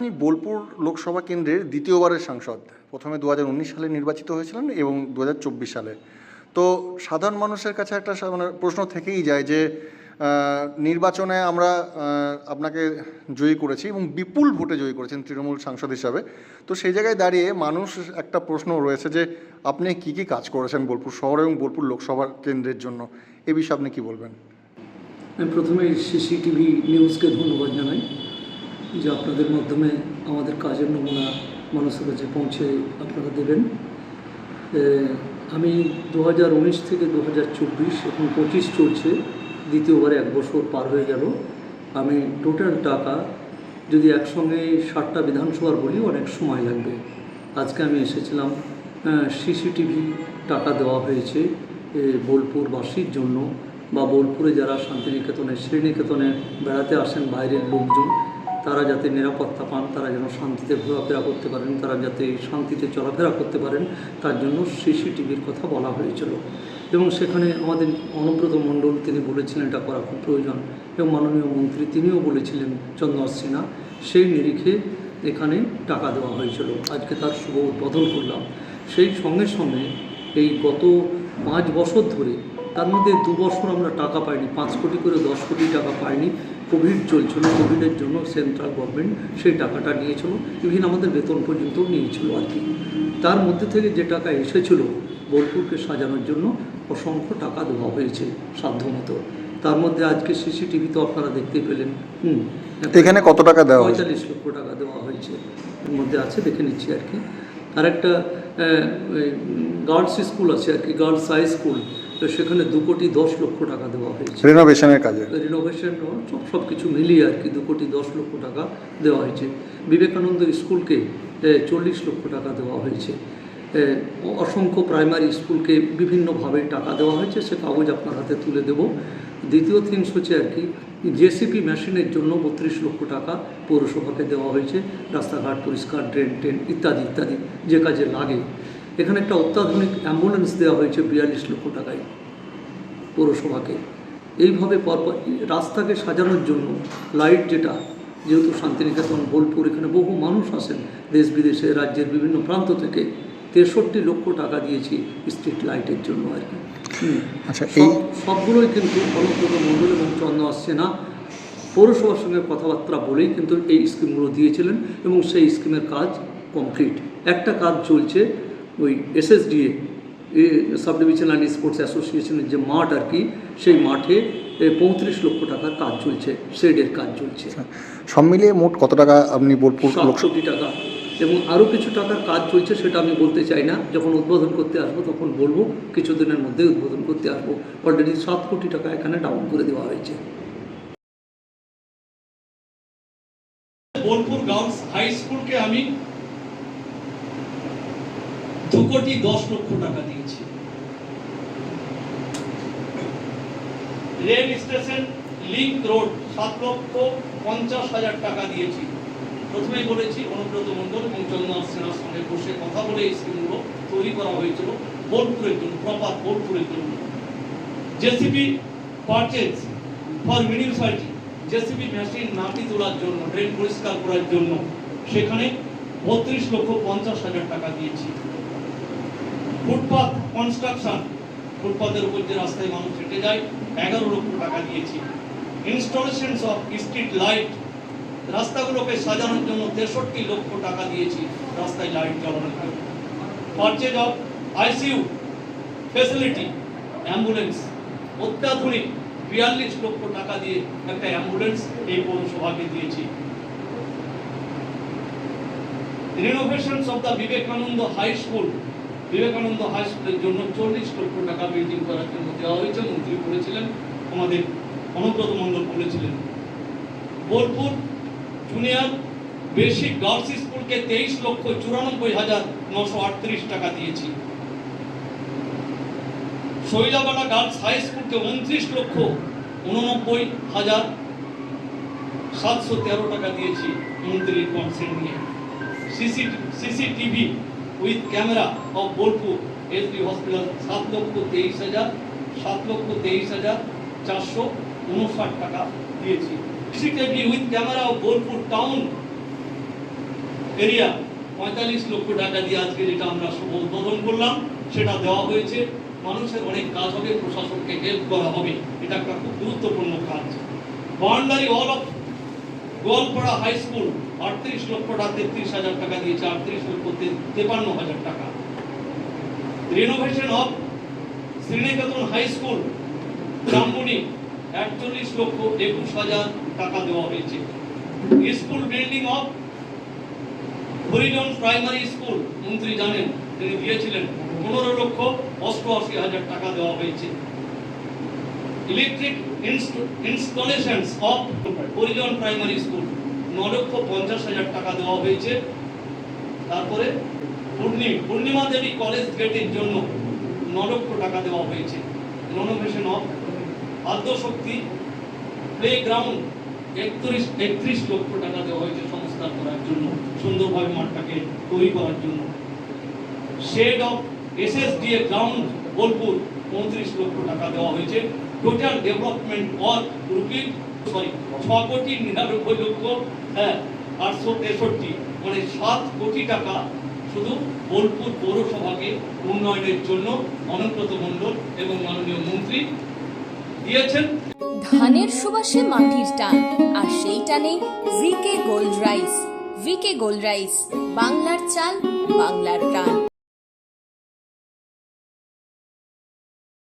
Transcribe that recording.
আপনি বোলপুর লোকসভা কেন্দ্রের দ্বিতীয়বারের সাংসদ। প্রথমে দু হাজার উনিশ সালে নির্বাচিত হয়েছিলেন এবং দু হাজার চব্বিশ সালে। তো সাধারণ মানুষের কাছে একটা মানে প্রশ্ন থেকেই যায় যে নির্বাচনে আমরা আপনাকে জয়ী করেছি এবং বিপুল ভোটে জয়ী করেছেন তৃণমূল সাংসদ হিসাবে। তো সেই জায়গায় দাঁড়িয়ে মানুষ একটা প্রশ্ন রয়েছে যে, আপনি কি কি কাজ করেছেন বোলপুর শহর এবং বোলপুর লোকসভা কেন্দ্রের জন্য? এ বিষয়ে আপনি কি বলবেন? প্রথমে সিসিটিভি নিউজকে ধন্যবাদ জানাই। যে আপনাদের মাধ্যমে আমাদের কাজের নমুনা মানুষের কাছে পৌঁছে আপনারা দেবেন। আমি দু হাজার উনিশ থেকে দু হাজার চব্বিশ, এখন পঁচিশ চলছে, দ্বিতীয়বারে এক বছর পার হয়ে গেল। আমি টোটাল টাকা, যদি একসঙ্গে ষাটটা বিধানসভার বলি, অনেক সময় লাগবে। আজকে আমি এসেছিলাম সিসিটিভি টাকা দেওয়া হয়েছে বোলপুরবাসীর জন্য। বা বোলপুরে যারা শান্তিনিকেতনে শ্রীনিকেতনে বেড়াতে আসেন বাইরের লোকজন তারা যাতে নিরাপত্তা পান, তারা যেন শান্তিতে ঘোরাফেরা করতে পারেন, তারা যাতে শান্তিতে চলাফেরা করতে পারেন, তার জন্য সিসিটিভির কথা বলা হয়েছিল। এবং সেখানে আমাদের অনুব্রত মণ্ডল তিনি বলেছিলেন, এটা করা খুব প্রয়োজন। এবং মাননীয় মন্ত্রী তিনিও বলেছিলেন চন্দ্র সিনহা, সেই নিরিখে এখানে টাকা দেওয়া হয়েছিল। আজকে তার শুভ উদ্বোধন করলাম। সেই সঙ্গে সঙ্গে এই গত পাঁচ বছর ধরে, তার মধ্যে দু বছর আমরা টাকা পাইনি, পাঁচ কোটি করে দশ কোটি টাকা পাইনি। কোভিড চলছিল কোভিডের জন্য সেন্ট্রাল গভর্নমেন্ট সেই টাকাটা নিয়েছিল ইভিন আমাদের বেতন পর্যন্ত নিয়েছিল আর কি। তার মধ্যে থেকে যে টাকা এসেছিল বোলপুরকে সাজানোর জন্য অসংখ্য টাকা দেওয়া হয়েছে সাধ্যমতো। তার মধ্যে আজকে সিসিটিভি তো আপনারা দেখতে পেলেন হুম। এখানে কত টাকা দেওয়া হয়েছে? পঁয়তাল্লিশ লক্ষ টাকা দেওয়া হয়েছে এর মধ্যে আছে দেখে নিচ্ছি আর কি। আর একটা গার্লস স্কুল আছে আর কি গার্লস হাই স্কুল তো সেখানে দু কোটি দশ লক্ষ টাকা দেওয়া হয়েছে। রিনোভেশনের কাজে। রিনোভেশন সব সব কিছু মিলিয়ে আর কি দু কোটি দশ লক্ষ টাকা দেওয়া হয়েছে। বিবেকানন্দ স্কুলকে চল্লিশ লক্ষ টাকা দেওয়া হয়েছে। অসংখ্য প্রাইমারি স্কুলকে বিভিন্নভাবে টাকা দেওয়া হয়েছে। সে কাগজ আপনার হাতে তুলে দেব। দ্বিতীয় থিংস হচ্ছে আর কি জেসিপি মেশিনের জন্য বত্রিশ লক্ষ টাকা পৌরসভাকে দেওয়া হয়েছে। রাস্তাঘাট পরিষ্কার ড্রেন ট্রেন ইত্যাদি ইত্যাদি যে কাজে লাগে। এখানে একটা অত্যাধুনিক অ্যাম্বুলেন্স দেওয়া হয়েছে বিয়াল্লিশ লক্ষ টাকায়। পৌরসভাকে। এইভাবে পরপর রাস্তাকে সাজানোর জন্য লাইট যেটা যেহেতু শান্তিনিকেতন বোলপুর এখানে বহু মানুষ আসেন দেশ বিদেশে রাজ্যের বিভিন্ন প্রান্ত থেকে। তেষট্টি লক্ষ টাকা দিয়েছি স্ট্রিট লাইটের জন্য আর কি। আচ্ছা এই সবগুলোই কিন্তু অনুব্রত মণ্ডল এবং চন্দ্র আসছে না। পৌরসভার সঙ্গে কথাবার্তা বলেই কিন্তু এই স্কিমগুলো দিয়েছিলেন এবং সেই স্কিমের কাজ কমপ্লিট। একটা কাজ চলছে ওই SSDA sub division and sports অ্যাসোসিয়েশনের যে মাঠ আর কি সেই মাঠে পঁয়ত্রিশ লক্ষ টাকার কাজ চলছে শেডের কাজ চলছে। সব মিলিয়ে মোট কত টাকা আপনি বোলপুর সাত লোকসভা কোটি টাকা। এবং আরও কিছু টাকার কাজ চলছে সেটা আমি বলতে চাই না। যখন উদ্বোধন করতে আসব তখন বলব কিছুদিনের মধ্যে উদ্বোধন করতে আসব। অলরেডি সাত কোটি টাকা এখানে ডাউন করে দেওয়া হয়েছে। বোলপুর গার্লস হাই স্কুলকে আমি দু কোটি দশ লক্ষ টাকা দিয়েছি। রেল স্টেশন লিংক রোড সাত লক্ষ পঞ্চাশ হাজার টাকা দিয়েছি। প্রথমেই বলেছি, অনুব্রত মণ্ডল এবং চন্দ্রনাথ সেনার সঙ্গে বসে কথা বলে এই স্কিমগুলো তৈরি করা হয়েছিল বোলপুরের জন্য প্রপার বোলপুরের জন্য। JCB purchase for municipality JCB machine মাটি তোলার জন্য ড্রেন পরিষ্কার করার জন্য, সেখানে বত্রিশ লক্ষ পঞ্চাশ হাজার টাকা দিয়েছি। ফুটপাথ কনস্ট্রাকশন ফুটপাথের উপর যে রাস্তায় মানুষ হেঁটে যায়, এগারো লক্ষ টাকা দিয়েছি। ইনস্টলেশন অফ স্ট্রিট লাইট রাস্তাগুলোকে সাজানোর জন্য তেষট্টি লক্ষ টাকা দিয়েছি রাস্তায় লাইট জ্বালানোর জন্য। Purchase of ICU facility ambulance অত্যাধুনিক বিয়াল্লিশ লক্ষ টাকা দিয়ে একটা অ্যাম্বুলেন্স এই পৌরসভাকে দিয়েছি। Renovations of the Vivekananda high school Vivekananda high স্কুলের জন্য চল্লিশ লক্ষ টাকা বিল্ডিং করার জন্য দেওয়া হয়েছে। মন্ত্রী বলেছিলেন, আমাদের অনুব্রত মণ্ডল বলেছিলেন। বোলপুর জুনিয়র বেসিক গার্লস স্কুলকে তেইশ লক্ষ চুরানব্বই হাজার নশো আটত্রিশ টাকা দিয়েছি। শৈলাবালা গার্লস হাই স্কুলকে উনত্রিশ লক্ষ উননব্বই হাজার সাতশো তেরো টাকা দিয়েছি মন্ত্রীর কনসেন্ট নিয়ে। CC CCTV with camera of Bolpur SD hospital, সাত লক্ষ তেইশ হাজার, সাত লক্ষ তেইশ হাজার চারশো উনষাট টাকা দিয়েছি। CCTV with camera of Bolpur town area পঁয়তাল্লিশ লক্ষ টাকা দিয়ে আজকে যেটা আমরা উদ্বোধন করলাম, সেটা দেওয়া হয়েছে। মানুষের অনেক কাজ হবে, প্রশাসনকে হেল্প করা হবে। এটা একটা খুব গুরুত্বপূর্ণ কাজ। Boundary wall of Goalpara high school আটত্রিশ লক্ষ টাকা, তেত্রিশ হাজার টাকা দিয়েছে, আটত্রিশ লক্ষ তেপান্ন হাজার টাকা। Renovation of Sriniketan high school, Brahmani, একচল্লিশ লক্ষ একুশ হাজার টাকা দেওয়া হয়েছে। School building of Harijan primary school, মন্ত্রী জানেন, তিনি দিয়েছিলেন, পনেরো লক্ষ অষ্টআশি হাজার টাকা দেওয়া হয়েছে। Electric installations of Harijan primary school ন লক্ষ পঞ্চাশ হাজার টাকা দেওয়া হয়েছে। তারপরে পূর্ণিম পূর্ণিমা দেবী কলেজ গেটের জন্য ন লক্ষ টাকা দেওয়া হয়েছে। Renovation of Adyashakti play ground একত্রিশ একত্রিশ লক্ষ টাকা দেওয়া হয়েছে সংস্কার করার জন্য, সুন্দরভাবে মাঠটাকে তৈরি করার জন্য। Shed of SSDA ground Bolpur, পঁয়ত্রিশ লক্ষ টাকা দেওয়া হয়েছে। Total development work rupee sorry ছ কোটি নিরানব্বই লক্ষ হ্যাঁ আটশো তেষট্টি মানে সাত কোটি টাকা শুধু বোলপুর পৌরসভাকে উন্নয়নের জন্য অনব্রত মণ্ডল এবং মাননীয় মন্ত্রী দিয়েছেন। ধানের সুবাসে মাটির টান, আর সেই টানে VK gold rice VK gold rice বাংলার চাল, বাংলার প্রাণ।